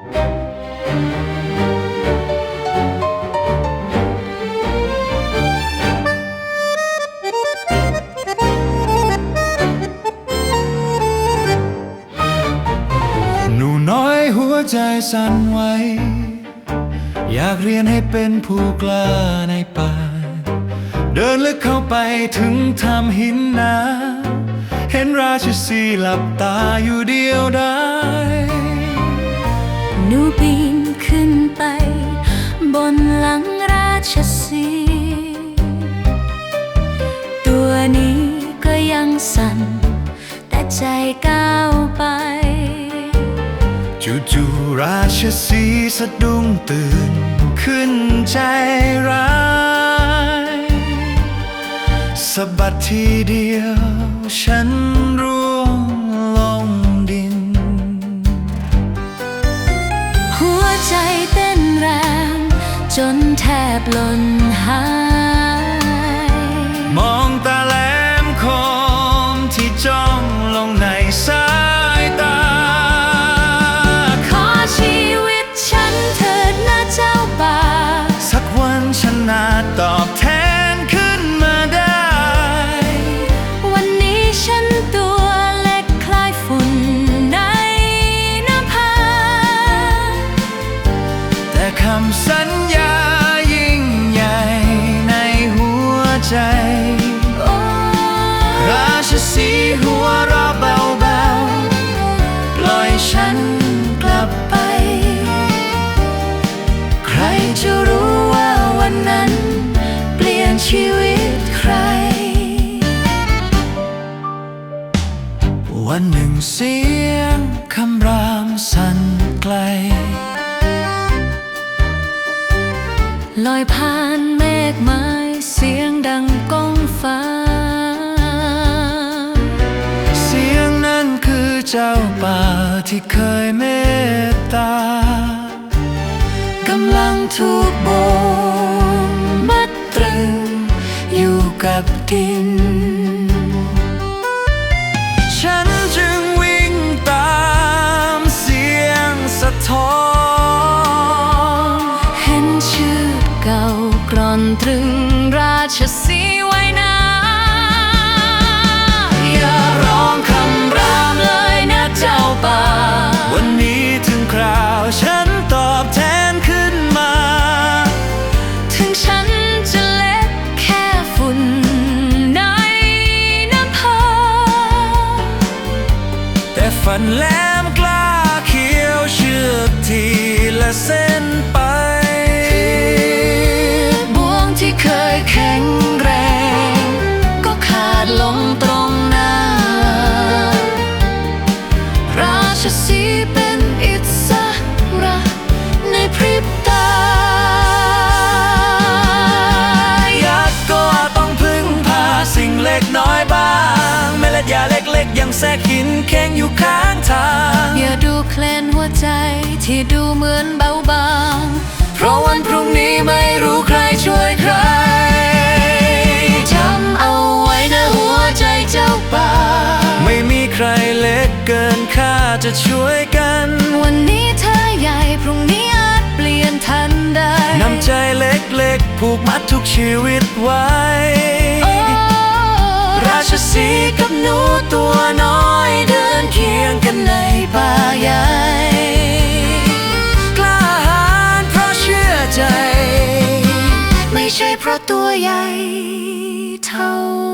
หนูน้อยหัวใจสั่นไหวอยากเรียนให้เป็นผู้กล้าในป่า เดินลึกเข้าไปถึงทำหินนา เห็นราชสีห์หลับตาอยู่เดียวได้ หนูปีนขึ้นไป บนหลังราชสี ตัวนี้ก็ยังสั่น แต่ใจก้าวไป จู่ๆราชสีสะดุ้งตื่น ขึ้นใจร้ายสะบัดทีเดียวฉัน บหล่นหาย มองตาแหลมคมที่จ้องลงในสายตา ขอชีวิตฉันเถิดนะเจ้าป่า สักวันฉันนาตอบแทนขึ้นมาได้ วันนี้ฉันตัวเล็กคล้ายฝุ่นในน้ำพา แต่คำสัญ เสียงคำรามสั่นไกล ลอยผ่านเมฆไม้เสียงดังก้องฟ้า เสียงนั้นคือเจ้าป่าที่เคยเมตตากำลังถูกโบกมัดตรึงอยู่กับดิน ตรึงราชสีไว้นาอย่าร้องคำรามเลยนะเจ้าป่า วันนี้ถึงคราวฉันตอบแทนขึ้นมา ถึงฉันจะเล็กแค่ฝุ่นในน้ำพาแต่ฝันแหลมกล้าเขียวเชือกทีละเส้นไป เล็กน้อยบ้าง เมล็ดยาเล็กๆ ยังแทรกหินแข็งอยู่ข้างทาง อย่าดูเคลนหัวใจที่ดูเหมือนเบาบาง เพราะวันพรุ่งนี้ไม่รู้ใครช่วยใครจำเอาไว้นะหัวใจเจ้าป่า ไม่มีใครเล็กเกินค่าจะช่วยกัน วันนี้เธอใหญ่พรุ่งนี้อาจเปลี่ยนทันใดน้ำใจเล็กๆ ผูกมัดทุกชีวิตไว้ เพราะตัวให้เท่า